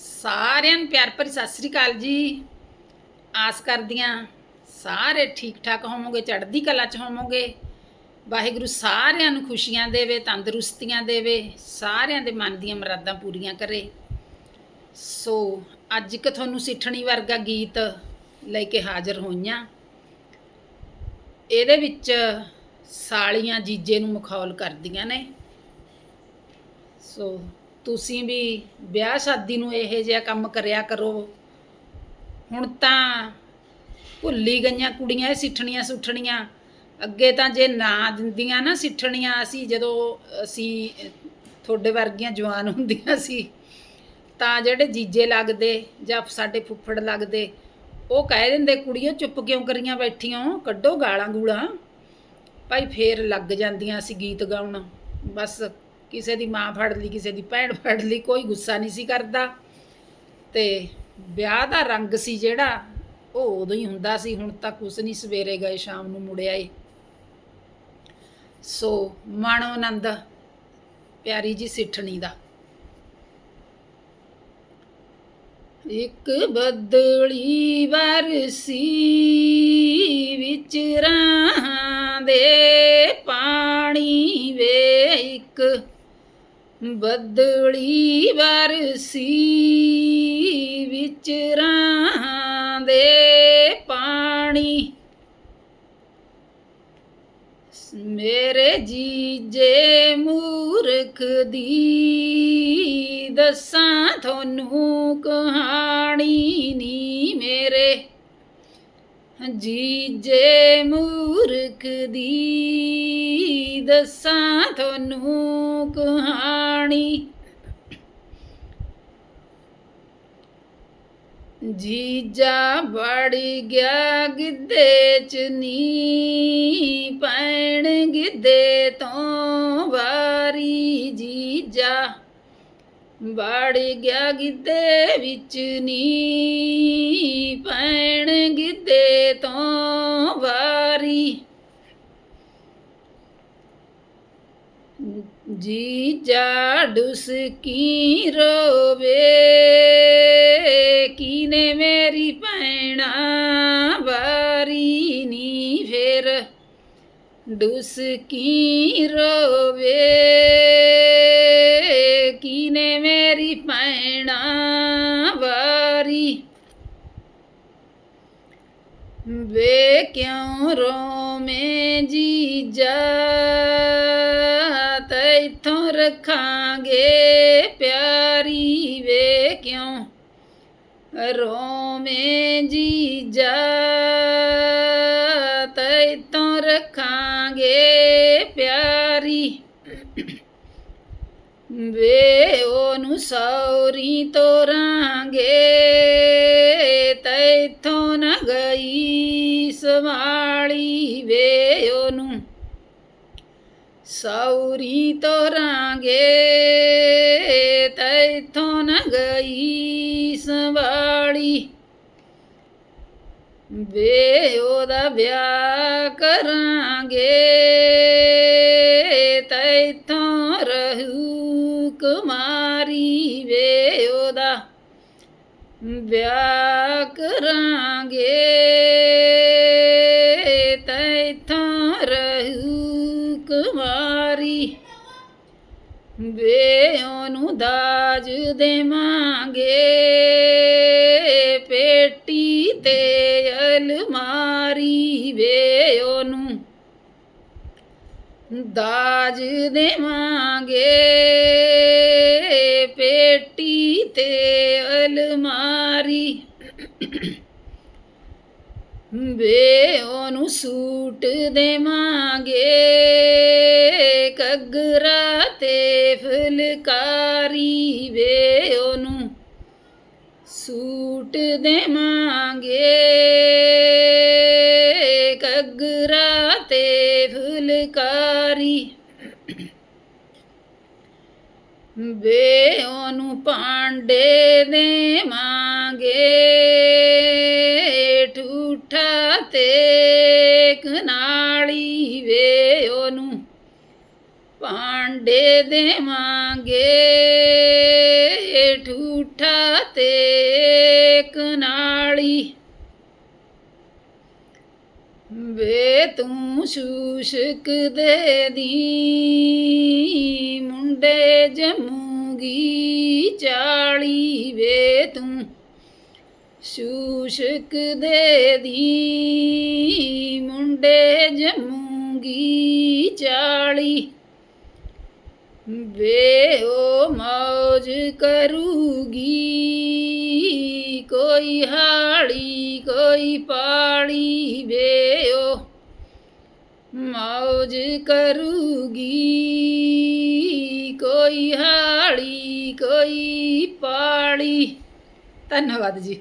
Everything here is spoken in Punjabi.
ਸਾਰਿਆਂ ਨੂੰ ਪਿਆਰ ਭਰੀ ਸਤਿ ਸ੍ਰੀ ਅਕਾਲ ਜੀ। ਆਸ ਕਰਦੀਆਂ ਸਾਰੇ ਠੀਕ ਠਾਕ ਹੋਵੋਗੇ, ਚੜ੍ਹਦੀ ਕਲਾ ਚ ਹੋਵੋਗੇ। ਵਾਹਿਗੁਰੂ ਸਾਰਿਆਂ ਨੂੰ ਖੁਸ਼ੀਆਂ ਦੇਵੇ, ਤੰਦਰੁਸਤੀਆਂ ਦੇਵੇ, ਸਾਰਿਆਂ ਦੇ ਮਨ ਦੀਆਂ ਮੁਰਾਦਾਂ ਪੂਰੀਆਂ ਕਰੇ। ਸੋ ਅੱਜ ਇੱਕ ਤੁਹਾਨੂੰ ਸਿੱਠਣੀ ਵਰਗਾ ਗੀਤ ਲੈ ਕੇ ਹਾਜ਼ਰ ਹੋਈਆਂ ਇਹਦੇ ਵਿੱਚ ਸਾਲੀਆਂ ਜੀਜੇ ਨੂੰ ਮਖੌਲ ਕਰਦੀਆਂ ਨੇ। ਸੋ ਤੁਸੀਂ ਵੀ ਵਿਆਹ ਸ਼ਾਦੀ ਨੂੰ ਇਹੋ ਜਿਹਾ ਕੰਮ ਕਰਿਆ ਕਰੋ। ਹੁਣ ਤਾਂ ਭੁੱਲੀ ਗਈਆਂ ਕੁੜੀਆਂ, ਇਹ ਸਿੱਠਣੀਆਂ ਸੁੱਠਣੀਆਂ। ਅੱਗੇ ਤਾਂ ਜੇ ਨਾ ਦਿੰਦੀਆਂ ਨਾ ਸਿੱਠਣੀਆਂ ਅਸੀਂ, ਜਦੋਂ ਅਸੀਂ ਤੁਹਾਡੇ ਵਰਗੀਆਂ ਜਵਾਨ ਹੁੰਦੀਆਂ ਸੀ, ਤਾਂ ਜਿਹੜੇ ਜੀਜੇ ਲੱਗਦੇ ਜਾਂ ਸਾਡੇ ਫੁੱਫੜ ਲੱਗਦੇ, ਉਹ ਕਹਿ ਦਿੰਦੇ, ਕੁੜੀਆਂ ਚੁੱਪ ਕਿਉਂ ਕਰੀਆਂ ਬੈਠੀਆਂ? ਕੱਢੋ ਗਾਲਾਂ ਗੂਲਾਂ ਭਾਈ ਫੇਰ ਲੱਗ ਜਾਂਦੀਆਂ ਸੀ ਗੀਤ ਗਾਉਣ। ਬਸ ਕਿਸੇ ਦੀ ਮਾਂ ਫੜ ਲਈ, ਕਿਸੇ ਦੀ ਭੈਣ ਫੜ ਲਈ, ਕੋਈ ਗੁੱਸਾ ਨਹੀਂ ਸੀ ਕਰਦਾ। ਤੇ ਵਿਆਹ ਦਾ ਰੰਗ ਸੀ ਜਿਹੜਾ, ਉਹ ਉਦੋਂ ਹੀ ਹੁੰਦਾ ਸੀ, ਹੁਣ ਤਾਂ ਕੁਛ ਨਹੀਂ, ਸਵੇਰੇ ਗਏ, ਸ਼ਾਮ ਨੂੰ ਮੁੜਿਆ ਏ ਸੋ ਮਾਣੋ ਆਨੰਦ ਪਿਆਰੀ ਜੀ ਸਿੱਠਣੀ ਦਾ। ਇੱਕ ਬੱਦਲੀ ਵਰਸੀ ਵਿੱਚ ਰਾਂ ਦੇ ਪਾਣੀ ਵੇ ਇੱਕ ਬਦਲੀ ਵਰਸੀ ਵਿੱਚ ਰਾਂ ਦੇ ਪਾਣੀ। ਮੇਰੇ ਜੀਜੇ ਮੂਰਖ ਦੀ ਦੱਸਾਂ ਤੁਹਾਨੂੰ ਕਹਾਣੀ ਨੀ ਮੇਰੇ। ਜੀਜੇ ਮੂਰਖ ਦੀ ਦੱਸਾਂ ਤੁਹਾਨੂੰ ਕਹਾਣੀ। ਜੀਜਾ ਵੜ ਗਿਆ ਗਿੱਧੇ ਚ ਨੀ ਪੈਣ ਗਿੱਧੇ ਤੋਂ ਵਾਰੀ ਜੀਜਾ। ਵੜ ਗਿਆ ਗਿੱਧੇ ਵਿੱਚ ਨੀ ਪੈਣ ਗਿੱਧੇ ਤੋਂ ਵਾਰੀ। ਜੀ ਜੀਜਾ ਕੀ ਰੋਵੇ, ਕੀਨੇ ਮੇਰੀ ਭੈਣਾ ਵਾਰੀ ਨੀ ਫੇਰ। ਡੁਸਕੀ ਰੋਵੇ ਵੇ ਕਿਉਂ ਰੋਵੇਂ ਜੀਜਾ ਤੈਥੋਂ ਰੱਖਾਂਗੇ ਪਿਆਰੀ ਵੇ ਕਿਉਂ ਰੋਵੇਂ ਜੀਜਾ ਤੈਥੋਂ ਰੱਖਾਂਗੇ ਪਿਆਰੀ ਵੇ ਉਹਨੂੰ ਸੌਰੀ ਤੋਰਾਂਗੇ ਸੌਰੀ ਤੋਰਾਂਗੇ ਤੈਥੋਂ ਨਾ ਗਈ ਸਵਾਲੀ ਵੇ ਉਹਦਾ ਵਿਆਹ ਕਰਾਂਗੇ ਤੈਥੋਂ ਰਹੂ ਕੁਮਾਰੀ। ਵੇ ਉਹਦਾ ਵਿਆਹ ਕਰਾਂਗੇ। ਵੇ ਉਹਨੂੰ ਦਾਜ ਦੇਵਾਂਗੇ। ਪੇਟੀ ਤੇ ਅਲਮਾਰੀ ਵੇ ਉਹਨੂੰ ਦਾਜ ਦੇਵਾਂਗੇ। ਪੇਟੀ ਤੇ ਅਲਮਾਰੀ ਵੇ ਉਹਨੂੰ ਸੂਟ ਦੇਵਾਂਗੇ। ਕਗਰਾ ਤੇ ਫੁਲਕਾਰੀ ਵੇ ਉਹਨੂੰ, ਸੂਟ ਦੇਵਾਂਗੇ। ਕਗਰਾ ਤੇ ਫੁਲਕਾਰੀ ਵੇ ਉਹਨੂੰ ਭਾਂਡੇ ਦੇਵਾਂਗੇ। ਠੂਠਾ ਤੇ ਕਨਾਲੀ ਵੇ ਉਹਨੂੰ ਭਾਂਡੇ ਦੇਵਾਂਗੇ। ਠੂਠਾ ਤੇ ਕਨਾਲੀ ਵੇ ਤੂੰ ਸ਼ੂਸ਼ਕ ਦੇ ਦੀ, ਮੁੰਡੇ ਜਮੂਗੀ ਚਾਲੀ। ਵੇ ਤੂੰ ਸ਼ੂਸ਼ਕ ਦੇ ਦੀ, ਮੁੰਡੇ ਜਮੂਗੀ ਚਾਲੀ। ਵੇ ਉਹ ਮौज ਕਰੂਗੀ, ਕੋਈ ਹਾੜੀ ਕੋਈ ਪਾਲੀ ਵੇ ਉਹ ਮौज ਕਰੂਗੀ, ਕੋਈ ਹਾੜੀ ਕੋਈ ਪਾਲੀ। ਧੰਨਵਾਦ ਜੀ।